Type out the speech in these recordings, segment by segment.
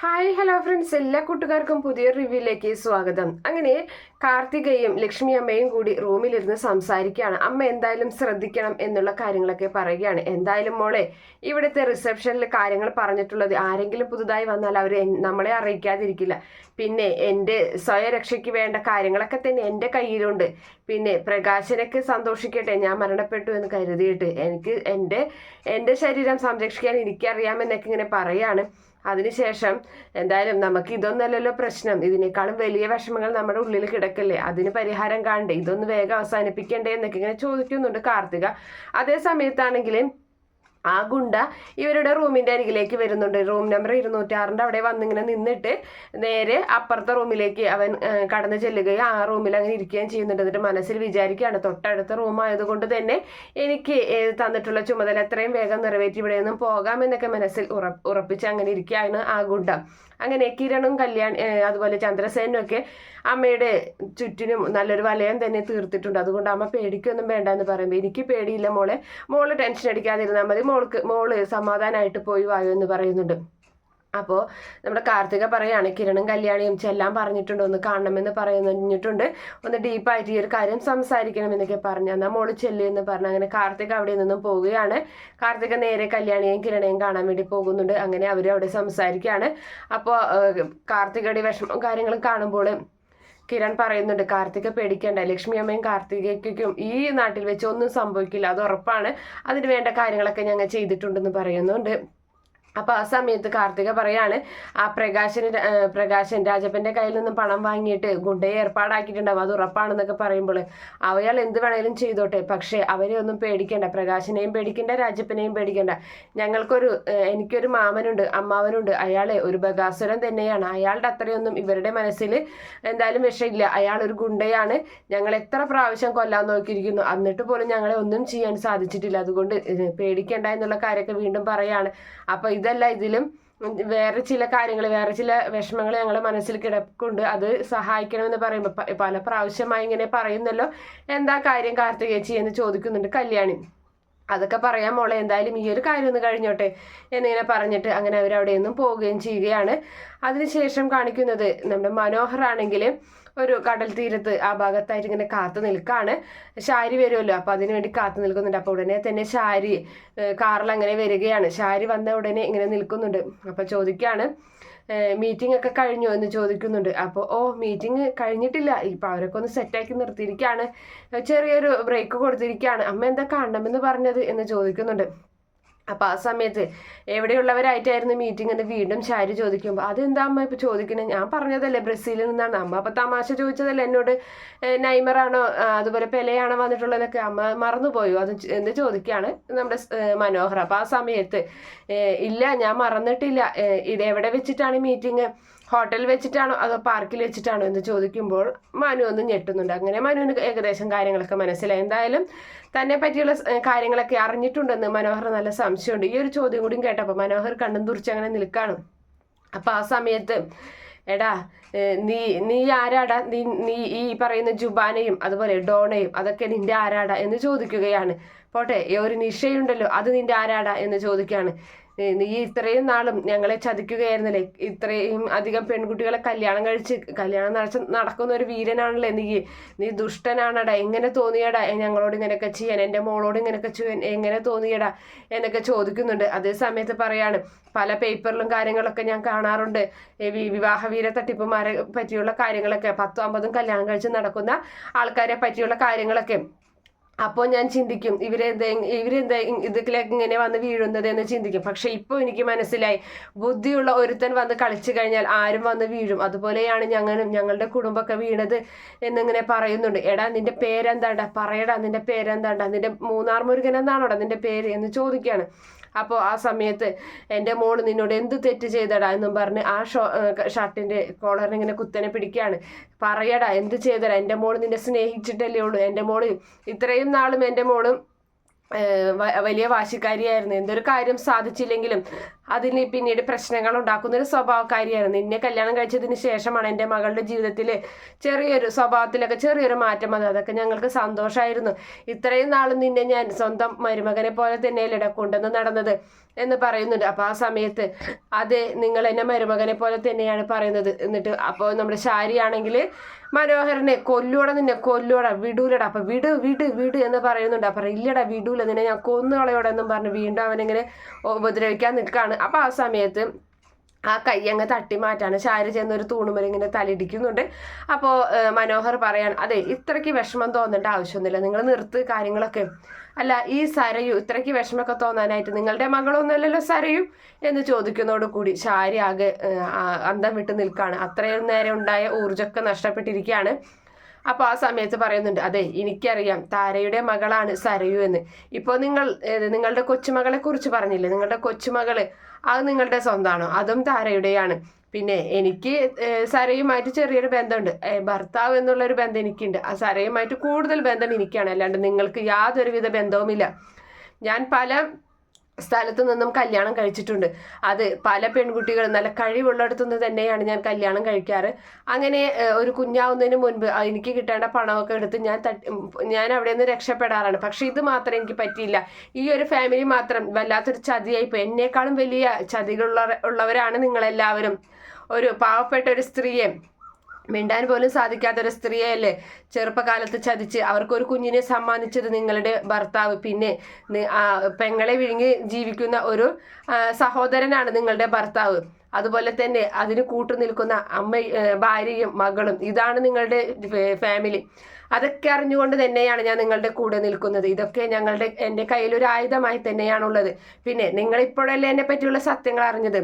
Hi hello friends എല്ലാ കൂട്ടുകാർക്കും പുതിയ റിവ്യൂയിലേക്ക് സ്വാഗതം. അങ്ങനെ കാർത്തികയും ലക്ഷ്മി അമ്മയും കൂടി റൂമിലിരുന്ന് സംസാരിക്കുകയാണ്. അമ്മ എന്തായാലും ശ്രദ്ധിക്കണം എന്നുള്ള കാര്യങ്ങളൊക്കെ പറയുകയാണ്. എന്തായാലും മോളെ ഇവിടുത്തെ റിസപ്ഷനിൽ കാര്യങ്ങൾ പറഞ്ഞിട്ടുള്ളത് ആരെങ്കിലും പുതുതായി വന്നാൽ അവർ നമ്മളെ അറിയിക്കാതിരിക്കില്ല. പിന്നെ എന്റെ സ്വയരക്ഷയ്ക്ക് വേണ്ട കാര്യങ്ങളൊക്കെ തന്നെ എന്റെ കയ്യിലുണ്ട്. പിന്നെ പ്രകാശനൊക്കെ സന്തോഷിക്കട്ടെ ഞാൻ മരണപ്പെട്ടു എന്ന് കരുതിയിട്ട് എനിക്ക് എന്റെ എന്റെ ശരീരം സംരക്ഷിക്കാൻ എനിക്കറിയാമെന്നൊക്കെ ഇങ്ങനെ പറയാണ്. അതിനുശേഷം എന്തായാലും നമുക്ക് ഇതൊന്നല്ലല്ലോ പ്രശ്നം. ഇതിനേക്കാളും വലിയ വിഷമങ്ങൾ നമ്മുടെ ഉള്ളിൽ കിടക്കല്ലേ? അതിന് പരിഹാരം കാണണ്ടേ? ഇതൊന്ന് വേഗം അവസാനിപ്പിക്കണ്ടേ എന്നൊക്കെ ഇങ്ങനെ ചോദിക്കുന്നുണ്ട് കാർത്തിക. അതേ സമയത്താണെങ്കിൽ ആ ഗുണ്ട ഇവരുടെ റൂമിന്റെ അരികിലേക്ക് വരുന്നുണ്ട്. റൂം നമ്പർ ഇരുന്നൂറ്റാറിന്റെ അവിടെ വന്നിങ്ങനെ നിന്നിട്ട് നേരെ അപ്പുറത്തെ റൂമിലേക്ക് അവൻ കടന്നു ചെല്ലുകയും ആ റൂമിൽ അങ്ങനെ ഇരിക്കുകയും ചെയ്യുന്നുണ്ട്. എന്നിട്ട് മനസ്സിൽ വിചാരിക്കുകയാണ് തൊട്ടടുത്ത റൂം ആയതുകൊണ്ട് തന്നെ എനിക്ക് തന്നിട്ടുള്ള ചുമതല എത്രയും വേഗം നിറവേറ്റി ഇവിടെ നിന്നും പോകാമെന്നൊക്കെ മനസ്സിൽ ഉറ ഉറപ്പിച്ച് അങ്ങനെ ഇരിക്കുകയാണ് ആ ഗുണ്ട. അങ്ങനെ കിരണും കല്യാൺ അതുപോലെ ചന്ദ്രസേനും ഒക്കെ അമ്മയുടെ ചുറ്റിനും നല്ലൊരു വലയം തന്നെ തീർത്തിട്ടുണ്ട്. അതുകൊണ്ട് അമ്മ പേടിക്കൊന്നും വേണ്ട എന്ന് പറയുമ്പോൾ എനിക്ക് പേടിയില്ല മോളെ. മോൾ ടെൻഷൻ അടിക്കാതിരുന്നാൽ മതി. മോൾക്ക് മോൾ സമാധാനമായിട്ട് പോയി വായു എന്ന് പറയുന്നുണ്ട്. അപ്പോൾ നമ്മുടെ കാർത്തിക പറയാണ് കിരണും കല്യാണിയും ചെല്ലാൻ പറഞ്ഞിട്ടുണ്ട് ഒന്ന് കാണണമെന്ന് പറഞ്ഞിട്ടുണ്ട്. ഒന്ന് ഡീപ്പായിട്ട് ഈ ഒരു കാര്യം സംസാരിക്കണം എന്നൊക്കെ പറഞ്ഞു. എന്നാൽ മോൾ ചെല്ലു എന്ന് പറഞ്ഞു. അങ്ങനെ കാർത്തിക അവിടെ നിന്നും പോവുകയാണ്. കാർത്തിക നേരെ കല്യാണിയും കിരണയും കാണാൻ വേണ്ടി പോകുന്നുണ്ട്. അങ്ങനെ അവർ അവിടെ സംസാരിക്കുകയാണ്. അപ്പോൾ കാർത്തികയുടെ വിഷമം കാര്യങ്ങളും കാണുമ്പോൾ കിരൺ പറയുന്നുണ്ട് കാർത്തിക പേടിക്കേണ്ട ലക്ഷ്മി അമ്മയും കാർത്തികയ്ക്കും ഈ നാട്ടിൽ വെച്ച് ഒന്നും സംഭവിക്കില്ല അത് ഉറപ്പാണ്. അതിന് വേണ്ട കാര്യങ്ങളൊക്കെ ഞങ്ങൾ ചെയ്തിട്ടുണ്ടെന്ന് പറയുന്നുണ്ട്. അപ്പൊ ആ സമയത്ത് കാർത്തിക പറയാണ് ആ പ്രകാശന് പ്രകാശൻ രാജപ്പന്റെ കയ്യിൽ നിന്നും പണം വാങ്ങിയിട്ട് ഗുണ്ടയെ ഏർപ്പാടാക്കിയിട്ടുണ്ടാവും അത് ഉറപ്പാണെന്നൊക്കെ പറയുമ്പോൾ അവയാൾ എന്ത് വേണേലും ചെയ്തോട്ടെ പക്ഷേ അവരെ ഒന്നും പേടിക്കേണ്ട പ്രകാശനെയും പേടിക്കണ്ട രാജപ്പനെയും പേടിക്കണ്ട. ഞങ്ങൾക്കൊരു എനിക്കൊരു മാമനുണ്ട് അമ്മാവനുണ്ട് അയാളെ ഒരു ബകാസുരം തന്നെയാണ്. അയാളുടെ അത്രയൊന്നും ഇവരുടെ മനസ്സിൽ എന്തായാലും വിഷയമില്ല അയാൾ ഒരു ഗുണ്ടയാണ്. ഞങ്ങൾ എത്ര പ്രാവശ്യം കൊല്ലാൻ നോക്കിയിരിക്കുന്നു എന്നിട്ട് പോലും ഞങ്ങളെ ഒന്നും ചെയ്യാൻ സാധിച്ചിട്ടില്ല. അതുകൊണ്ട് പേടിക്കേണ്ട എന്നുള്ള കാര്യമൊക്കെ വീണ്ടും പറയാണ്. അപ്പൊ ഇതല്ല ഇതിലും വേറെ ചില കാര്യങ്ങൾ വേറെ ചില വിഷമങ്ങൾ ഞങ്ങൾ മനസ്സിൽ കിടക്കുന്നുണ്ട് അത് സഹായിക്കണമെന്ന് പറയുമ്പോൾ പല പ്രാവശ്യമായി ഇങ്ങനെ പറയുന്നല്ലോ. എന്താ കാര്യം കാർത്തികേച്ചി എന്ന് ചോദിക്കുന്നുണ്ട് കല്യാണി. അതൊക്കെ പറയാൻ മോളെ എന്തായാലും ഈ ഒരു കാര്യം ഒന്ന് കഴിഞ്ഞോട്ടെ എന്നിങ്ങനെ പറഞ്ഞിട്ട് അങ്ങനെ അവരവിടെ നിന്നും പോവുകയും ചെയ്യുകയാണ്. അതിനുശേഷം കാണിക്കുന്നത് നമ്മുടെ മനോഹർ ആണെങ്കിൽ ഒരു കടൽ തീരത്ത് ആ ഭാഗത്തായിട്ട് ഇങ്ങനെ കാത്തു നിൽക്കാണ്. ഷാരി വരുമല്ലോ. അപ്പൊ അതിനു വേണ്ടി കാത്തു നിൽക്കുന്നുണ്ട്. അപ്പൊ ഉടനെ തന്നെ ഷാരി കാറിൽ അങ്ങനെ വരികയാണ്. ഷാരി വന്ന ഉടനെ ഇങ്ങനെ നിൽക്കുന്നുണ്ട്. അപ്പൊ ചോദിക്കാണ് മീറ്റിംഗ് ഒക്കെ കഴിഞ്ഞു എന്ന് ചോദിക്കുന്നുണ്ട്. അപ്പോൾ ഓ മീറ്റിംഗ് കഴിഞ്ഞിട്ടില്ല. ഇപ്പൊ അവരൊക്കെ ഒന്ന് സെറ്റാക്കി നിർത്തിയിരിക്കുകയാണ് ചെറിയൊരു ബ്രേക്ക് കൊടുത്തിരിക്കുകയാണ് അമ്മ എന്താ കാണണമെന്ന് പറഞ്ഞത്? എന്ന് ചോദിക്കുന്നുണ്ട്. അപ്പൊ ആ സമയത്ത് എവിടെയുള്ളവരായിട്ടായിരുന്നു മീറ്റിംഗ് എന്ന് വീണ്ടും ചാരി ചോദിക്കുമ്പോൾ അതെന്താ അമ്മ ഇപ്പോൾ ചോദിക്കുന്നത് ഞാൻ പറഞ്ഞതല്ലേ ബ്രസീലിൽ നിന്നാണ്. അമ്മ അപ്പോൾ തമാശ ചോദിച്ചതല്ലേ എന്നോട് നൈമറാണോ അതുപോലെ പെലയാണോ വന്നിട്ടുള്ളതൊക്കെ അമ്മ മറന്നുപോയോ. അത് എന്ന് ചോദിക്കുകയാണ് നമ്മുടെ മനോഹർ. അപ്പോൾ ആ സമയത്ത് ഇല്ല ഞാൻ മറന്നിട്ടില്ല. ഇത് എവിടെ വെച്ചിട്ടാണ് മീറ്റിംഗ് ഹോട്ടലിൽ വെച്ചിട്ടാണോ അതോ പാർക്കിൽ വെച്ചിട്ടാണോ എന്ന് ചോദിക്കുമ്പോൾ മനു ഒന്ന് ഞെട്ടുന്നുണ്ട്. അങ്ങനെ മനുവിന് ഏകദേശം കാര്യങ്ങളൊക്കെ മനസ്സിലായി. എന്തായാലും തന്നെ പറ്റിയുള്ള കാര്യങ്ങളൊക്കെ അറിഞ്ഞിട്ടുണ്ടെന്ന് മനോഹർ നല്ല സംശയമുണ്ട്. ഈ ഒരു ചോദ്യം കൂടിയും കേട്ടപ്പോൾ മനോഹർ കണ്ണും തുറിച്ച് അങ്ങനെ നിൽക്കാണ്. അപ്പം ആ സമയത്ത് എടാ നീ നീ ആരാടാ? നീ നീ ഈ പറയുന്ന ജുബാനയും അതുപോലെ ഡോണയും അതൊക്കെ നിന്റെ ആരാടാ എന്ന് ചോദിക്കുകയാണ്. പോട്ടെ ഒരു നിഷയുണ്ടല്ലോ അത് നിന്റെ ആരാടാ എന്ന് ചോദിക്കുകയാണ്. നീ ഇത്രയും നാളും ഞങ്ങളെ ചതിക്കുകയായിരുന്നല്ലേ? ഇത്രയും അധികം പെൺകുട്ടികളെ കല്യാണം കഴിച്ച് കല്യാണം നടച്ച നടക്കുന്ന ഒരു വീരനാണല്ലേ നീ? നീ ദുഷ്ടനാണടാ. എങ്ങനെ തോന്നിയടാ? ഞങ്ങളോട് ഇങ്ങനെയൊക്കെ ചെയ്യാൻ എന്റെ മോളോട് ഇങ്ങനെയൊക്കെ ചെയ്യാൻ എങ്ങനെ തോന്നിയടാ? എന്നൊക്കെ ചോദിക്കുന്നുണ്ട്. അതേ സമയത്ത് പറയാണ് പല പേപ്പറിലും കാര്യങ്ങളൊക്കെ ഞാൻ കാണാറുണ്ട്. വിവാഹ വീര തട്ടിപ്പുമാരെ പറ്റിയുള്ള കാര്യങ്ങളൊക്കെ പത്തും അമ്പതും കല്യാണം കഴിച്ച് നടക്കുന്ന ആൾക്കാരെ പറ്റിയുള്ള കാര്യങ്ങളൊക്കെ. അപ്പോൾ ഞാൻ ചിന്തിക്കും ഇവരെന്താ ഇവരെന്താ ഇതിലേക്ക് ഇങ്ങനെ വന്ന് വീഴുന്നത് എന്ന് ചിന്തിക്കും. പക്ഷെ ഇപ്പോൾ എനിക്ക് മനസ്സിലായി ബുദ്ധിയുള്ള ഒരുത്തൻ വന്ന് കളിച്ചു കഴിഞ്ഞാൽ ആരും വന്ന് വീഴും. അതുപോലെയാണ് ഞങ്ങളും ഞങ്ങളുടെ കുടുംബമൊക്കെ വീണത് എന്നിങ്ങനെ പറയുന്നുണ്ട്. എടാ നിന്റെ പേരെന്താണ്ടാ? പറയടാ നിന്റെ പേരെന്താണ്ടാ? നിന്റെ മൂന്നാർ മുരുകൻ എന്താണോടാ നിന്റെ പേര് എന്ന് ചോദിക്കുകയാണ്. അപ്പോൾ ആ സമയത്ത് എന്റെ മോൾ നിന്നോട് എന്ത് തെറ്റ് ചെയ്തടാ? എന്നും പറഞ്ഞ് ആ ഷോ ഷർട്ടിന്റെ കോളറിനിങ്ങനെ കുത്തനെ പിടിക്കുകയാണ്. പറയടാ എന്ത് ചെയ്തടാ? എന്റെ മോൾ നിന്നെ സ്നേഹിച്ചിട്ടല്ലേ ഉള്ളൂ. എന്റെ മോൾ ഇത്രയും നാളും എന്റെ മോളും വലിയ വാശിക്കാരിയായിരുന്നു. എന്തൊരു കാര്യം സാധിച്ചില്ലെങ്കിലും അതിന് പിന്നീട് പ്രശ്നങ്ങൾ ഉണ്ടാക്കുന്ന ഒരു സ്വഭാവക്കാരിയായിരുന്നു. നിന്നെ കല്യാണം കഴിച്ചതിന് ശേഷമാണ് എന്റെ മകളുടെ ജീവിതത്തിൽ ചെറിയൊരു സ്വഭാവത്തിലൊക്കെ ചെറിയൊരു മാറ്റം വന്നത്. അതൊക്കെ ഞങ്ങൾക്ക് സന്തോഷമായിരുന്നു ഇത്രയും നാളും നിന്നെ ഞാൻ സ്വന്തം മരുമകനെ പോലെ തന്നെയല്ലേ കൊണ്ടുവന്ന് നടന്നത് എന്ന് പറയുന്നുണ്ട്. അപ്പോൾ ആ സമയത്ത് അതെ നിങ്ങൾ എന്നെ മരുമകനെ പോലെ തന്നെയാണ് പറയുന്നത്. എന്നിട്ട് അപ്പോൾ നമ്മുടെ ശാരിയാണെങ്കിൽ മനോഹരനെ കൊല്ലൂടെ നിന്നെ കൊല്ലൂടെ വിടൂലടാ. അപ്പം വിട് വിട് വിട് എന്ന് പറയുന്നുണ്ട്. അപ്പം ഇല്ലടാ വിടൂല നിന്നെ ഞാൻ കൊന്നുകളയോടെ എന്നും പറഞ്ഞ് വീണ്ടും അവനിങ്ങനെ ഉപദ്രവിക്കാൻ നിൽക്കുകയാണ് അപ്പൊ ആ സമയത്ത് ആ കൈ അങ്ങ് തട്ടി മാറ്റാണ്. ശാരി ചെന്നൊരു തൂണുമല ഇങ്ങനെ തലിടിക്കുന്നുണ്ട് അപ്പോൾ മനോഹർ പറയാൻ അതെ ഇത്രയ്ക്ക് വിഷമം തോന്നേണ്ട ആവശ്യമൊന്നുമില്ല. നിങ്ങൾ നിർത്ത് കാര്യങ്ങളൊക്കെ. അല്ല ഈ സരയു ഇത്രയ്ക്ക് വിഷമമൊക്കെ തോന്നാനായിട്ട് നിങ്ങളുടെ മകളൊന്നുമല്ലല്ലോ സരയു? എന്ന് ചോദിക്കുന്നതോട് കൂടി ശാരി ആകെ അന്തം വിട്ട് നിൽക്കുകയാണ് അത്രയും നേരം ഉണ്ടായ ഊർജമൊക്കെ നഷ്ടപ്പെട്ടിരിക്കുകയാണ്. അപ്പോൾ ആ സമയത്ത് പറയുന്നുണ്ട് അതെ എനിക്കറിയാം താരയുടെ മകളാണ് സരയു എന്ന്. ഇപ്പോൾ നിങ്ങൾ നിങ്ങളുടെ കൊച്ചുമകളെ കുറിച്ച് പറഞ്ഞില്ലേ? നിങ്ങളുടെ കൊച്ചുമകൾ അത് നിങ്ങളുടെ സ്വന്തമാണോ? അതും താരയുടെയാണ്. പിന്നെ എനിക്ക് സരയുമായിട്ട് ചെറിയൊരു ബന്ധമുണ്ട്. ഭർത്താവ് എന്നുള്ളൊരു ബന്ധം എനിക്കുണ്ട്. ആ സരയുമായിട്ട് കൂടുതൽ ബന്ധം എനിക്കാണ്. അല്ലാണ്ട് നിങ്ങൾക്ക് യാതൊരുവിധ ബന്ധവുമില്ല. ഞാൻ പല സ്ഥലത്തു നിന്നും കല്യാണം കഴിച്ചിട്ടുണ്ട്. അത് പല പെൺകുട്ടികളും നല്ല കഴിവുള്ളിടത്തു നിന്ന് തന്നെയാണ് ഞാൻ കല്യാണം കഴിക്കാറ്. അങ്ങനെ ഒരു കുഞ്ഞാവുന്നതിന് മുൻപ് എനിക്ക് കിട്ടേണ്ട പണമൊക്കെ എടുത്ത് ഞാൻ ഞാൻ അവിടെ നിന്ന് രക്ഷപ്പെടാറാണ്. പക്ഷെ ഇത് മാത്രം എനിക്ക് പറ്റിയില്ല. ഈ ഒരു ഫാമിലി മാത്രം വല്ലാത്തൊരു ചതിയായിപ്പോൾ എന്നേക്കാളും വലിയ ചതികളുള്ള ഉള്ളവരാണ് നിങ്ങളെല്ലാവരും. ഒരു പാവപ്പെട്ട ഒരു സ്ത്രീയെ മിണ്ടാൻ പോലും സാധിക്കാത്ത ഒരു സ്ത്രീയല്ലേ? ചെറുപ്പകാലത്ത് ചതിച്ച് അവർക്കൊരു കുഞ്ഞിനെ സമ്മാനിച്ചത് നിങ്ങളുടെ ഭർത്താവ്. പിന്നെ പെങ്ങളെ വിഴുങ്ങി ജീവിക്കുന്ന ഒരു സഹോദരനാണ് നിങ്ങളുടെ ഭർത്താവ്. അതുപോലെ തന്നെ അതിന് കൂട്ടു നിൽക്കുന്ന അമ്മ ഭാര്യയും മകളും. ഇതാണ് നിങ്ങളുടെ ഫാമിലി അതൊക്കെ അറിഞ്ഞുകൊണ്ട് തന്നെയാണ് ഞാൻ നിങ്ങളുടെ കൂടെ നിൽക്കുന്നത്. ഇതൊക്കെ ഞങ്ങളുടെ എന്റെ കയ്യിൽ ഒരു ആയുധമായി തന്നെയാണുള്ളത്. പിന്നെ നിങ്ങൾ ഇപ്പോഴല്ലേ എന്നെ പറ്റിയുള്ള സത്യങ്ങൾ അറിഞ്ഞത്?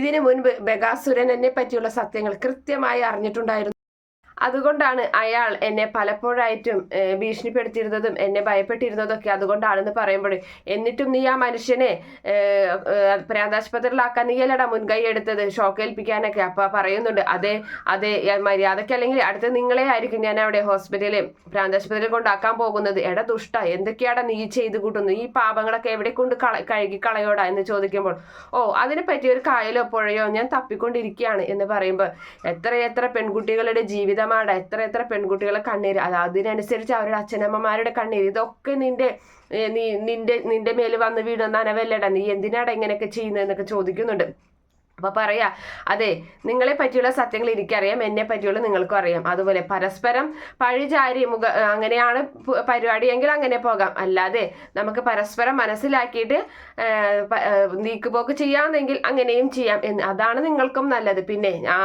ഇതിനു മുൻപ് ബഗാസുരൻ എന്നെ പറ്റിയുള്ള സത്യങ്ങൾ കൃത്യമായി അറിഞ്ഞിട്ടുണ്ടായിരുന്നു. അതുകൊണ്ടാണ് അയാൾ എന്നെ പലപ്പോഴായിട്ടും ഭീഷണിപ്പെടുത്തിയിരുന്നതും എന്നെ ഭയപ്പെട്ടിരുന്നതൊക്കെ അതുകൊണ്ടാണെന്ന് പറയുമ്പോൾ എന്നിട്ടും നീ ആ മനുഷ്യനെ പ്രാന്താശുപത്രിയിലാക്കാൻ നീയല്ലടാ മുൻകൈ എടുത്തത്? ഷോക്കേൽപ്പിക്കാനൊക്കെ അപ്പൊ പറയുന്നുണ്ട്. അതെ അതെ മര്യാദയ്ക്ക് അല്ലെങ്കിൽ അടുത്ത നിങ്ങളെ ആയിരിക്കും ഞാൻ അവിടെ ഹോസ്പിറ്റലിൽ പ്രാന്താശുപത്രിയിൽ കൊണ്ടാക്കാൻ പോകുന്നത്. എടാ ദുഷ്ട എന്തൊക്കെയാടാ നീ ചെയ്ത് കൂട്ടുന്നു ഈ പാപങ്ങളൊക്കെ എവിടെ കൊണ്ട് കള കഴുകി കളയോടാ എന്ന് ചോദിക്കുമ്പോൾ ഓ അതിനെ പറ്റിയ ഒരു കായലോ പുഴയോ ഞാൻ തപ്പിക്കൊണ്ടിരിക്കുകയാണ് എന്ന് പറയുമ്പോൾ എത്ര എത്ര പെൺകുട്ടികളുടെ ജീവിതം അച്ഛനമ്മമാരുടെ എത്ര എത്ര പെൺകുട്ടികളെ കണ്ണീര്. അത് അതിനനുസരിച്ച് അവരുടെ അച്ഛനമ്മമാരുടെ കണ്ണീര്. ഇതൊക്കെ നിന്റെ നീ നിന്റെ നിന്റെ മേൽ വന്ന് വീടുന്ന നനവല്ലടാ. നീ എന്തിനാടാ ഇങ്ങനെയൊക്കെ ചെയ്യുന്നതെന്നൊക്കെ ചോദിക്കുന്നുണ്ട്. അപ്പൊ പറയാ അതെ നിങ്ങളെ പറ്റിയുള്ള സത്യങ്ങൾ എനിക്കറിയാം എന്നെ പറ്റിയുള്ള നിങ്ങൾക്കും അറിയാം. അതുപോലെ പരസ്പരം പഴിചാരി മുഖ അങ്ങനെയാണ് പരിപാടിയെങ്കിൽ അങ്ങനെ പോകാം. അല്ലാതെ നമുക്ക് പരസ്പരം മനസ്സിലാക്കിയിട്ട് നീക്കുപോക്ക് ചെയ്യാമെന്നെങ്കിൽ അങ്ങനെയും ചെയ്യാം. എന്ന് അതാണ് നിങ്ങൾക്കും നല്ലത്. പിന്നെ ആ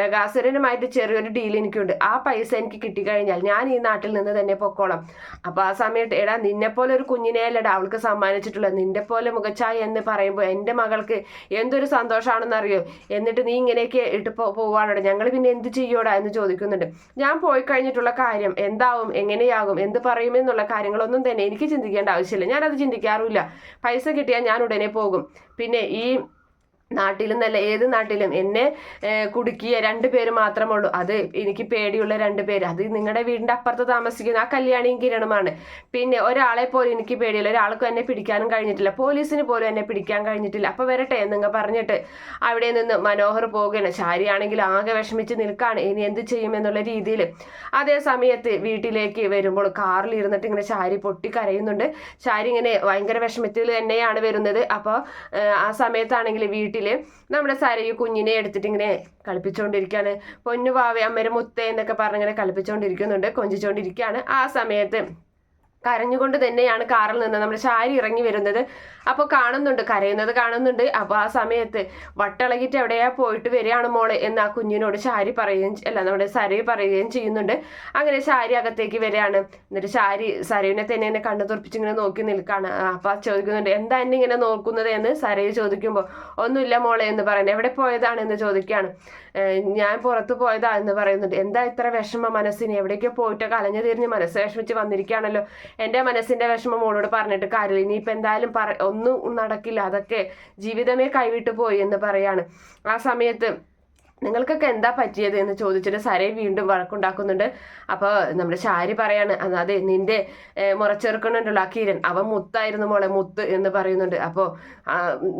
ബഗാസുരനുമായിട്ട് ചെറിയൊരു ഡീൽ എനിക്കുണ്ട്. ആ പൈസ എനിക്ക് കിട്ടിക്കഴിഞ്ഞാൽ ഞാൻ ഈ നാട്ടിൽ നിന്ന് തന്നെ പൊക്കോളാം. അപ്പൊ ആ സമയത്ത് എടാ നിന്നെ പോലെ ഒരു കുഞ്ഞിനെയല്ലടാ അവൾക്ക് സമ്മാനിച്ചിട്ടുള്ളത്. നിന്റെ പോലെ മുഖച്ചായ എന്ന് പറയുമ്പോൾ എന്റെ മകൾക്ക് എന്തൊരു സന്തോഷമാണ് എന്താണെന്നറിയോ എന്നിട്ട് നീ ഇങ്ങനെയൊക്കെ ഇട്ട് പോവാണോ ഞങ്ങൾ പിന്നെ എന്ത് ചെയ്യോടാ എന്ന് ചോദിക്കുന്നുണ്ട്. ഞാൻ പോയി കഴിഞ്ഞിട്ടുള്ള കാര്യം എന്താവും എങ്ങനെയാകും എന്ത് പറയുമെന്നുള്ള കാര്യങ്ങളൊന്നും തന്നെ എനിക്ക് ചിന്തിക്കേണ്ട ആവശ്യമില്ല. ഞാനത് ചിന്തിക്കാറുമില്ല. പൈസ കിട്ടിയാൽ ഞാൻ ഉടനെ പോകും. പിന്നെ ഈ നാട്ടിലും നല്ല ഏത് നാട്ടിലും എന്നെ കുടുക്കിയ രണ്ട് പേര് മാത്രമേ ഉള്ളൂ. അത് എനിക്ക് പേടിയുള്ള രണ്ട് പേര്. അത് നിങ്ങളുടെ വീടിന്റെ അപ്പുറത്ത് താമസിക്കുന്ന ആ കല്യാണിയും കിരണുമാണ്. പിന്നെ ഒരാളെ പോലും എനിക്ക് പേടിയില്ല. ഒരാൾക്കും എന്നെ പിടിക്കാനും കഴിഞ്ഞിട്ടില്ല. പോലീസിന് പോലും എന്നെ പിടിക്കാൻ കഴിഞ്ഞിട്ടില്ല. അപ്പൊ വരട്ടെ നിങ്ങൾ പറഞ്ഞിട്ട് അവിടെ നിന്ന് മനോഹർ പോവുകയാണ്. ചാരിയാണെങ്കിൽ ആകെ വിഷമിച്ച് നിൽക്കാണ്. ഇനി എന്ത് ചെയ്യുമെന്നുള്ള രീതിയിൽ അതേ സമയത്ത് വീട്ടിലേക്ക് വരുമ്പോൾ കാറിൽ ഇരുന്നിട്ട് ഇങ്ങനെ ചാരി പൊട്ടി കരയുന്നുണ്ട്. ചാരി ഇങ്ങനെ ഭയങ്കര വിഷമത്തിൽ തന്നെയാണ് വരുന്നത്. അപ്പോൾ ആ സമയത്താണെങ്കിൽ വീട്ടിൽ വീട്ടിൽ നമ്മുടെ സരയു കുഞ്ഞിനെ എടുത്തിട്ട് ഇങ്ങനെ കളിപ്പിച്ചുകൊണ്ടിരിക്കുകയാണ് പൊന്നു പാവ അമ്മര മുത്തേ എന്നൊക്കെ പറഞ്ഞിങ്ങനെ കളിപ്പിച്ചുകൊണ്ടിരിക്കുന്നുണ്ട് കൊഞ്ചിച്ചുകൊണ്ടിരിക്കുകയാണ് ആ സമയത്ത്. കരഞ്ഞുകൊണ്ട് തന്നെയാണ് കാറിൽ നിന്ന് നമ്മുടെ ചാരി ഇറങ്ങി വരുന്നത്. അപ്പോൾ കാണുന്നുണ്ട് കരയുന്നത് കാണുന്നുണ്ട്. അപ്പോൾ ആ സമയത്ത് വട്ടിളകിയിട്ട് എവിടെയാ പോയിട്ട് വരികയാണ് മോളെ എന്ന് ആ കുഞ്ഞിനോട് ചാരി പറയുകയും അല്ല നമ്മുടെ സരയു പറയുകയും ചെയ്യുന്നുണ്ട്. അങ്ങനെ ചാരി അകത്തേക്ക് വരികയാണ്. എന്നിട്ട് ചാരി സരയുനെ തന്നെ എന്നെ കണ്ണു തുറപ്പിച്ച് ഇങ്ങനെ നോക്കി നിൽക്കുകയാണ്. അപ്പോൾ ചോദിക്കുന്നുണ്ട് എന്താ എന്നെ ഇങ്ങനെ നോക്കുന്നത്? എന്ന് സരയു ചോദിക്കുമ്പോൾ ഒന്നുമില്ല മോളെ എന്ന് പറയുന്നത് എവിടെ പോയതാണ്? എന്ന് ചോദിക്കുകയാണ്. ഞാൻ പുറത്ത് പോയതാ എന്ന് പറയുന്നുണ്ട്. എന്താ ഇത്ര വിഷമ മനസ്സിന്? എവിടേക്കോ പോയിട്ട് കലഞ്ഞു തിരിഞ്ഞ് മനസ്സ് വിഷമിച്ച് വന്നിരിക്കുകയാണല്ലോ. എന്റെ മനസ്സിന്റെ വിഷമം മോളോട് പറഞ്ഞിട്ട് കാര്യമില്ല. ഇനിയിപ്പോൾ എന്തായാലും പറ ഒന്നും നടക്കില്ല. അതൊക്കെ ജീവിതമേ കൈവിട്ടു പോയി എന്ന് പറയാണ്. ആ സമയത്ത് നിങ്ങൾക്കൊക്കെ എന്താ പറ്റിയത് എന്ന് ചോദിച്ചിട്ട് സരയ് വീണ്ടും വഴക്കുണ്ടാക്കുന്നുണ്ട്. അപ്പോൾ നമ്മുടെ ശാരി പറയാണ് "അത് നിന്റെ മുറച്ചെറുക്കണുണ്ടല്ലോ ആ കിരൺ അവൻ മുത്തായിരുന്നു മോളെ മുത്ത് എന്ന് പറയുന്നുണ്ട്. അപ്പോൾ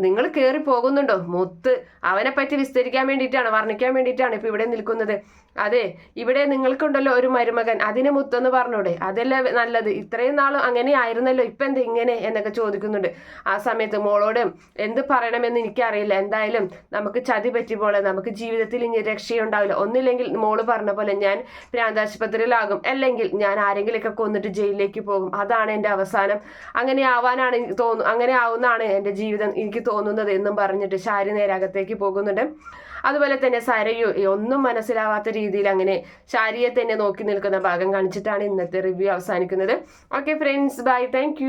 നിങ്ങൾ കയറി പോകുന്നുണ്ടോ? മുത്ത് അവനെ പറ്റി വിസ്തരിക്കാൻ വേണ്ടിയിട്ടാണ് വർണിക്കാൻ വേണ്ടിയിട്ടാണ് ഇപ്പോൾ ഇവിടെ നിൽക്കുന്നത്. അതെ ഇവിടെ നിങ്ങൾക്കുണ്ടല്ലോ ഒരു മരുമകൻ. അതിന് മുത്തെന്ന് പറഞ്ഞൂടെ. അതല്ലേ നല്ലത്? ഇത്രയും നാളും അങ്ങനെ ആയിരുന്നല്ലോ. ഇപ്പം എന്താ ഇങ്ങനെ? എന്നൊക്കെ ചോദിക്കുന്നുണ്ട്. ആ സമയത്ത് മോളോട് എന്ത് പറയണമെന്ന് എനിക്കറിയില്ല. എന്തായാലും നമുക്ക് ചതി പറ്റി പോലെ നമുക്ക് ജീവിതത്തിൽ ഇനി രക്ഷയുണ്ടാവില്ല. ഒന്നില്ലെങ്കിൽ മോൾ പറഞ്ഞ പോലെ ഞാൻ പ്രാന്താശുപത്രിയിലാകും അല്ലെങ്കിൽ ഞാൻ ആരെങ്കിലുമൊക്കെ കൊന്നിട്ട് ജയിലിലേക്ക് പോകും. അതാണ് എന്റെ അവസാനം. അങ്ങനെ ആവാനാണ് തോന്നു അങ്ങനെ ആവുന്നതാണ് എന്റെ ജീവിതം എനിക്ക് തോന്നുന്നത് എന്നും പറഞ്ഞിട്ട് ശാരി നേരകത്തേക്ക് പോകുന്നുണ്ട്. അതുപോലെ തന്നെ സരയു ഒന്നും മനസ്സിലാവാത്ത രീതിയിൽ അങ്ങനെ ശാരിയെ തന്നെ നോക്കി നിൽക്കുന്ന ഭാഗം കാണിച്ചിട്ടാണ് ഇന്നത്തെ റിവ്യൂ അവസാനിക്കുന്നത്. Okay friends bye. താങ്ക്